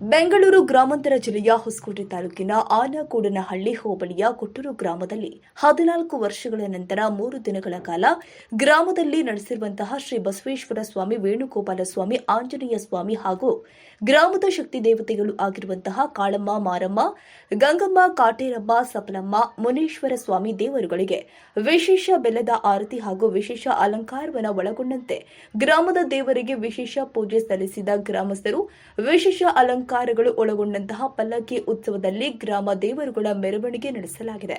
ಬೆಂಗಳೂರು ಗ್ರಾಮಾಂತರ ಜಿಲ್ಲೆಯ ಹೊಸಕೋಟೆ ತಾಲೂಕಿನ ಆನಕೂಡನಹಳ್ಳಿ ಹೋಬಳಿಯ ಕೊಟ್ಟೂರು ಗ್ರಾಮದಲ್ಲಿ ಹದಿನಾಲ್ಕು ವರ್ಷಗಳ ನಂತರ ಮೂರು ದಿನಗಳ ಕಾಲ ಗ್ರಾಮದಲ್ಲಿ ನಡೆಸಿರುವಂತಹ ಶ್ರೀ ಬಸವೇಶ್ವರ ಸ್ವಾಮಿ, ವೇಣುಗೋಪಾಲ ಸ್ವಾಮಿ, ಆಂಜನೇಯ ಸ್ವಾಮಿ ಹಾಗೂ ಗ್ರಾಮದ ಶಕ್ತಿ ದೇವತೆಗಳು ಆಗಿರುವಂತಹ ಕಾಳಮ್ಮ, ಮಾರಮ್ಮ, ಗಂಗಮ್ಮ, ಕಾಟೇರಮ್ಮ, ಸಪಲಮ್ಮ, ಮುನೇಶ್ವರ ಸ್ವಾಮಿ ದೇವರುಗಳಿಗೆ ವಿಶೇಷ ಬೆಲ್ಲದ ಆರತಿ ಹಾಗೂ ವಿಶೇಷ ಅಲಂಕಾರವನ್ನು ಒಳಗೊಂಡಂತೆ ಗ್ರಾಮದ ದೇವರಿಗೆ ವಿಶೇಷ ಪೂಜೆ ಸಲ್ಲಿಸಿದ ಗ್ರಾಮಸ್ಥರು ವಿಶೇಷ ಅಲಂಕಾರಗಳು ಒಳಗೊಂಡಂತಹ ಪಲ್ಲಕ್ಕಿ ಉತ್ಸವದಲ್ಲಿ ಗ್ರಾಮ ದೇವರುಗಳ ಮೆರವಣಿಗೆ ನಡೆಸಲಾಗಿದೆ.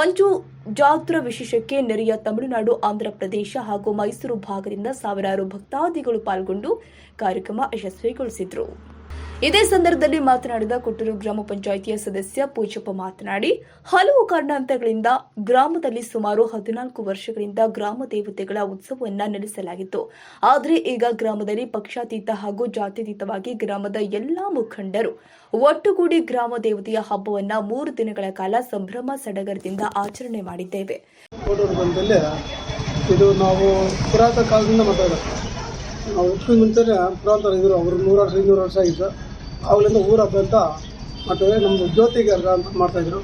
ಒಂದು ಜಾತ್ರಾ ವಿಶೇಷಕ್ಕೆ ನೆರೆಯ ತಮಿಳುನಾಡು, ಆಂಧ್ರ ಪ್ರದೇಶ ಹಾಗೂ ಮೈಸೂರು ಭಾಗದಿಂದ ಸಾವಿರಾರು ಭಕ್ತಾದಿಗಳು ಪಾಲ್ಗೊಂಡು ಕಾರ್ಯಕ್ರಮ ಯಶಸ್ವಿಗೊಳಿಸಿದ್ರು. ಇದೇ ಸಂದರ್ಭದಲ್ಲಿ ಮಾತನಾಡಿದ ಕೊಟ್ಟೂರು ಗ್ರಾಮ ಪಂಚಾಯಿತಿಯ ಸದಸ್ಯ ಪೂಜಪ್ಪ ಮಾತನಾಡಿ, ಹಲವು ಕಾರಣಾಂತರಗಳಿಂದ ಗ್ರಾಮದಲ್ಲಿ ಸುಮಾರು ಹದಿನಾಲ್ಕು ವರ್ಷಗಳಿಂದ ಗ್ರಾಮ ದೇವತೆಗಳ ಉತ್ಸವವನ್ನ ನಡೆಸಲಾಗಿತ್ತು. ಆದರೆ ಈಗ ಗ್ರಾಮದಲ್ಲಿ ಪಕ್ಷಾತೀತ ಹಾಗೂ ಜಾತ್ಯತೀತವಾಗಿ ಗ್ರಾಮದ ಎಲ್ಲಾ ಮುಖಂಡರು ಒಟ್ಟುಗೂಡಿ ಗ್ರಾಮ ದೇವತೆಯ ಹಬ್ಬವನ್ನು ಮೂರು ದಿನಗಳ ಕಾಲ ಸಂಭ್ರಮ ಸಡಗರದಿಂದ ಆಚರಣೆ ಮಾಡಿದ್ದೇವೆ. ಇದು ನಾವು ಪುರಾತನ ಕಾಲದಿಂದ ಮಾತಾಡೋದು. ನಾವು ಹುಟ್ಟಿದ ಮುಂಚೆನೇ ಪುರಾತನ ಇದ್ರು ಅವರು ನೂರು ವರ್ಷ ಇನ್ನೂರು ವರ್ಷ ಆಗಿತ್ತು ಅವಾಗಲಿಂದ ಊರ ಹಬ್ಬ ಮಾಡ್ತಾರೆ. ನಮ್ಮದು ಜ್ಯೋತಿ ಕರ್ಗ ಅಂತ ಮಾಡ್ತಾಯಿದ್ರು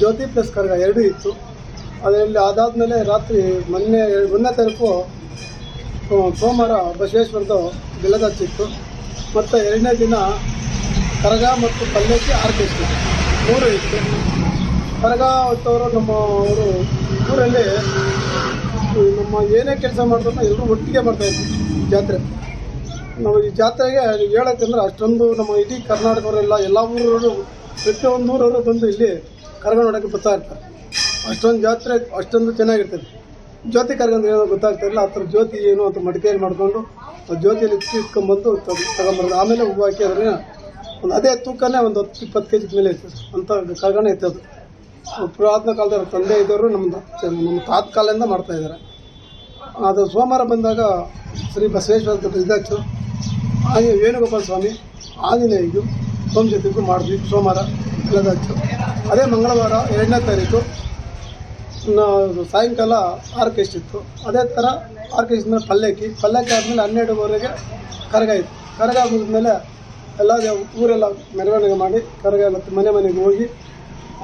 ಜ್ಯೋತಿ ಪ್ಲಸ್ ಕರ್ಗ ಎರಡೂ ಇತ್ತು. ಅದರಲ್ಲಿ ಅದಾದಮೇಲೆ ರಾತ್ರಿ ಮೊನ್ನೆ ಮೊನ್ನೆ ತಾರೀಕು ಸೋಮವಾರ ಬಸವೇಶ್ವರದ್ದು ಬೆಲ್ಲದ ಹಚ್ಚಿತ್ತು ಮತ್ತು ಎರಡನೇ ದಿನ ಕರಗ ಮತ್ತು ಪಲ್ಲಕ್ಕಿ ಆರ್ಕೆಸ್ಟ್ರಾ ಮೂರು ಇತ್ತು. ಕರಗ ಹೊತ್ತವರು ನಮ್ಮ ಅವರು ಊರಲ್ಲಿ ನಮ್ಮ ಏನೇ ಕೆಲಸ ಮಾಡಿದ್ರು ಎಲ್ಲರೂ ಒಟ್ಟಿಗೆ ಮಾಡ್ತಾಯಿದ್ರು ಜಾತ್ರೆ. ನಾವು ಈ ಜಾತ್ರೆಗೆ ಹೇಳೋಕ್ಕಂದ್ರೆ ಅಷ್ಟೊಂದು ನಮ್ಮ ಇಡೀ ಕರ್ನಾಟಕವರೆಲ್ಲ ಎಲ್ಲ ಊರವರು ಪ್ರತಿಯೊಂದು ಊರವರು ಬಂದು ಇಲ್ಲಿ ಕರ್ಗಣ ನೋಡೋಕ್ಕೆ ಬರ್ತಾ ಇರ್ತಾರೆ. ಅಷ್ಟೊಂದು ಜಾತ್ರೆ, ಅಷ್ಟೊಂದು ಚೆನ್ನಾಗಿರ್ತದೆ. ಜ್ಯೋತಿ ಕರ್ಕೊಂಡು ಏನೋ ಗೊತ್ತಾಗ್ತಾ ಇಲ್ಲ ಥರ ಜ್ಯೋತಿ ಏನು ಅಂತ ಮಡಿಕೇರಿ ಮಾಡಿಕೊಂಡು ಆ ಜ್ಯೋತಿಯಲ್ಲಿ ಇಟ್ಕೊಂಡ್ಬಂದು ತಗೊಂಬರೋದು. ಆಮೇಲೆ ಹೂವು ಹಾಕಿ ಅದನ್ನ ಒಂದು ಅದೇ ತೂಕನೇ ಒಂದು ಹತ್ತು, ಇಪ್ಪತ್ತು ಕೆ ಜಿ ಮೇಲೆ ಇರ್ತದೆ. ಅಂತ ಕರ್ಗಣ ಇತ್ತು ಅದು ಪುರಾತನ ಕಾಲದವ್ರ ತಂದೆ ಇದ್ದವರು ನಮ್ಮ ನಮ್ಮ ತಾತ್ಕಾಲದಿಂದ ಮಾಡ್ತಾ ಇದ್ದಾರೆ. ಅದು ಸೋಮವಾರ ಬಂದಾಗ ಶ್ರೀ ಬಸವೇಶ್ವರ ಇದಾಯ್ತು ಹಾಗೆ ವೇಣುಗೋಪಾಲ ಸ್ವಾಮಿ ಆಂಜನೇಯ ಇದು ಸೋಮಶಕ್ತಿಗೂ ಮಾಡಿದ್ವಿ ಸೋಮವಾರ ಎಲ್ಲದಾಯ್ತು ಅದೇ ಮಂಗಳವಾರ ಎರಡನೇ ತಾರೀಕು. ಸಾಯಂಕಾಲ ಆರ್ಕೆಸ್ಟ್ ಇತ್ತು. ಅದೇ ಥರ ಆರ್ಕೆಸ್ಟ್ನ ಪಲ್ಲಕ್ಕಿ ಪಲ್ಲಕ್ಕಿ ಆದಮೇಲೆ ಹನ್ನೆರಡುವರೆಗೆ ಕರಗ ಇತ್ತು. ಕರಗ ಮುಗಿದ್ಮೇಲೆ ಎಲ್ಲ ಊರೆಲ್ಲ ಮೆರವಣಿಗೆ ಮಾಡಿ, ಕರಗ ಎಲ್ಲ ಮನೆ ಮನೆಗೆ ಹೋಗಿ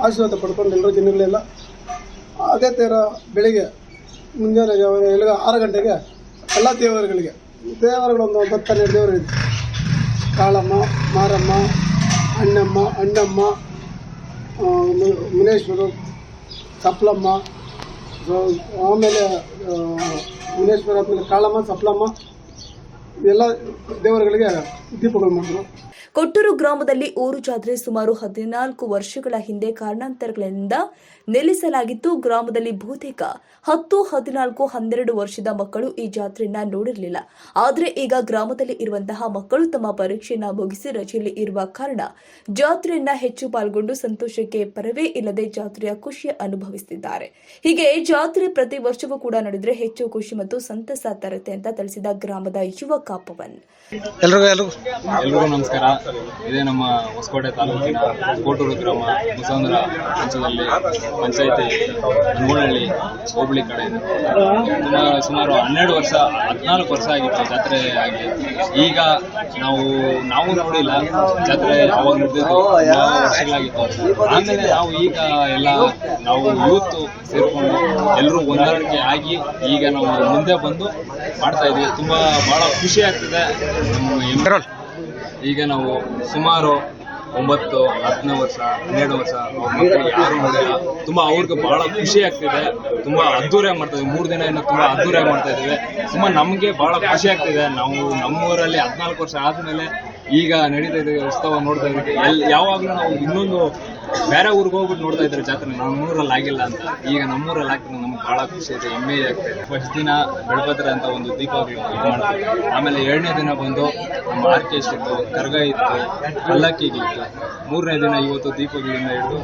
ಆಶೀರ್ವಾದ ಪಡ್ಕೊಂಡು ಎಲ್ಲರೂ ಜನಗಳೆಲ್ಲ ಅದೇ ಥರ ಬೆಳಿಗ್ಗೆ ಮುಂಜಾನೆ ಆರು ಗಂಟೆಗೆ ಎಲ್ಲ ದೇವರುಗಳಿಗೆ ದೇವರುಗಳು ಒಂಬತ್ತನೇ ದೇವರಿದೆ ಕಾಳಮ್ಮ, ಮಾರಮ್ಮ, ಅಣ್ಣಮ್ಮ ಅಣ್ಣಮ್ಮ ಮುನೇಶ್ವರು, ಸಪ್ಲಮ್ಮ ಆಮೇಲೆ ಮುನೇಶ್ವರ ಆದಮೇಲೆ ಕಾಳಮ್ಮ, ಸಪ್ಲಮ್ಮ, ಎಲ್ಲ ದೇವರುಗಳಿಗೆ ದೀಪಗಳು ಮಾಡಿದ್ರು. ಕೊಟ್ಟೂರು ಗ್ರಾಮದಲ್ಲಿ ಊರು ಜಾತ್ರೆ ಸುಮಾರು ಹದಿನಾಲ್ಕು ವರ್ಷಗಳ ಹಿಂದೆ ಕಾರಣಾಂತರಗಳಿಂದ ನಿಲ್ಲಿಸಲಾಗಿತ್ತು ಗ್ರಾಮದಲ್ಲಿ ಬಹುತೇಕ ಹತ್ತು ಹದಿನಾಲ್ಕು ಹನ್ನೆರಡು ವರ್ಷದ ಮಕ್ಕಳು ಈ ಜಾತ್ರೆಯನ್ನ ನೋಡಿರಲಿಲ್ಲ. ಆದರೆ ಈಗ ಗ್ರಾಮದಲ್ಲಿ ಇರುವಂತಹ ಮಕ್ಕಳು ತಮ್ಮ ಪರೀಕ್ಷೆಯನ್ನ ಮುಗಿಸಿ ರಜೆಯಲ್ಲಿ ಇರುವ ಕಾರಣ ಜಾತ್ರೆಯನ್ನ ಹೆಚ್ಚು ಪಾಲ್ಗೊಂಡು ಸಂತೋಷಕ್ಕೆ ಪರವೇ ಇಲ್ಲದೆ ಜಾತ್ರೆಯ ಖುಷಿ ಅನುಭವಿಸುತ್ತಿದ್ದಾರೆ ಹೀಗೆ ಜಾತ್ರೆ ಪ್ರತಿ ವರ್ಷವೂ ಕೂಡ ನಡೆದ್ರೆ ಹೆಚ್ಚು ಖುಷಿ ಮತ್ತು ಸಂತಸ ತರುತ್ತೆ ಅಂತ ತಿಳಿಸಿದ ಗ್ರಾಮದ ಯುವಕ ಕಾಪವನ್. ಎಲ್ರಿಗೂ ಎಲ್ರಿಗೂ ಎಲ್ರಿಗೂ ನಮಸ್ಕಾರ. ಇದೇ ನಮ್ಮ ಹೊಸಕೋಟೆ ತಾಲೂಕಿನ ಕೋಟೂರು ಗ್ರಾಮ ಮುಸಂದ್ರ ಅಂಚದಲ್ಲಿ ಪಂಚಾಯಿತಿ ಮೂಳಹಳ್ಳಿ ಹೋಬಳಿ ಕಡೆ. ಸುಮಾರು ಸುಮಾರು ಹನ್ನೆರಡು ವರ್ಷ, ಹದಿನಾಲ್ಕು ವರ್ಷ ಆಗಿತ್ತು ಜಾತ್ರೆ ಆಗಿ. ಈಗ ನಾವು ನಾವು ನೋಡಿಲ್ಲ ಜಾತ್ರೆ ಯಾವಾಗ ವರ್ಷಗಳಾಗಿತ್ತು. ಆಮೇಲೆ ನಾವು ಈಗ ಎಲ್ಲ ನಾವು ಯೂತ್ ಸೇರಿಕೊಂಡು ಎಲ್ಲರೂ ಹೊಂದಾಣಿಕೆ ಆಗಿ ಈಗ ನಾವು ಮುಂದೆ ಬಂದು ಮಾಡ್ತಾ ಇದ್ವಿ. ತುಂಬಾ ಬಹಳ ಖುಷಿ ಆಗ್ತಿದೆ. ಈಗ ನಾವು ಸುಮಾರು ಒಂಬತ್ತು, ಹತ್ತನೇ ವರ್ಷ, ಹನ್ನೆರಡು ವರ್ಷ ಯಾರು ನೋಡಿಲ್ಲ. ತುಂಬಾ ಅವ್ರಿಗೆ ಬಹಳ ಖುಷಿ ಆಗ್ತಿದೆ. ತುಂಬಾ ಅದ್ದೂರಿಯಾಗಿ ಮಾಡ್ತಾ ಇದ್ದೀವಿ. ಮೂರು ದಿನ ಏನೋ ತುಂಬಾ ಅದ್ದೂರಿಯಾಗಿ ಮಾಡ್ತಾ ಇದ್ದೀವಿ. ತುಂಬಾ ನಮಗೆ ಬಹಳ ಖುಷಿ ಆಗ್ತಿದೆ. ನಾವು ನಮ್ಮೂರಲ್ಲಿ ಹದಿನಾಲ್ಕು ವರ್ಷ ಆದ್ಮೇಲೆ ಈಗ ನಡೀತಾ ಇದೆ ಉತ್ಸವ ನೋಡ್ತಾ ಇದ್ದೀವಿ. ಎಲ್ ಯಾವಾಗಲೂ ನಾವು ಇನ್ನೊಂದು ಬೇರೆ ಊರಿಗೆ ಹೋಗ್ಬಿಟ್ಟು ನೋಡ್ತಾ ಇದ್ರೆ ಜಾತ್ರೆ ನಮ್ಮೂರಲ್ಲಿ ಆಗಿಲ್ಲ ಅಂತ. ಈಗ ನಮ್ಮೂರಲ್ಲಿ ಹಾಕಿದ್ರೆ ನಮ್ಗೆ ಬಹಳ ಖುಷಿ ಇದೆ, ಹೆಮ್ಮೆ ಆಗ್ತಾ ಇದೆ ಫಸ್ಟ್ ದಿನ ಬೆಳಭದ್ರ ಅಂತ ಒಂದು ದೀಪಾವಳಿ ಆಮೇಲೆ ಎರಡನೇ ದಿನ ಬಂದು ನಮ್ಮ ಆರ್ಕೆಸ್ಟ್ ಇತ್ತು ಕರ್ಗ ಇತ್ತು ಪಲ್ಲಕ್ಕಿಗಿತ್ತು ಮೂರನೇ ದಿನ ಇವತ್ತು ದೀಪಗಳಿಂದ ಹಿಡಿದು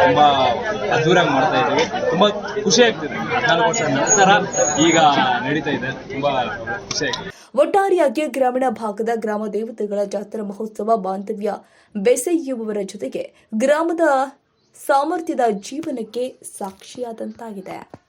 ತುಂಬಾ ಅದ್ದೂರಾಗಿ ಮಾಡ್ತಾ ಇದ್ದೀವಿ. ತುಂಬಾ ಖುಷಿ ಆಗ್ತಿದೆ. ಹದಿನಾಲ್ಕು ವರ್ಷ ನಂತರ ಈಗ ನಡೀತಾ ಇದೆ. ತುಂಬಾ ಖುಷಿ ಆಗ್ತಿದೆ. ಒಟ್ಟಾರೆಯಾಗಿ ಗ್ರಾಮೀಣ ಭಾಗದ ಗ್ರಾಮ ದೇವತೆಗಳ ಜಾತ್ರಾ ಮಹೋತ್ಸವ ಬಾಂಧವ್ಯ ಬೆಸೆಯುವವರ ಜೊತೆಗೆ ಗ್ರಾಮದ ಸಾಮರ್ಥ್ಯದ ಜೀವನಕ್ಕೆ ಸಾಕ್ಷಿಯಾದಂತಾಗಿದೆ.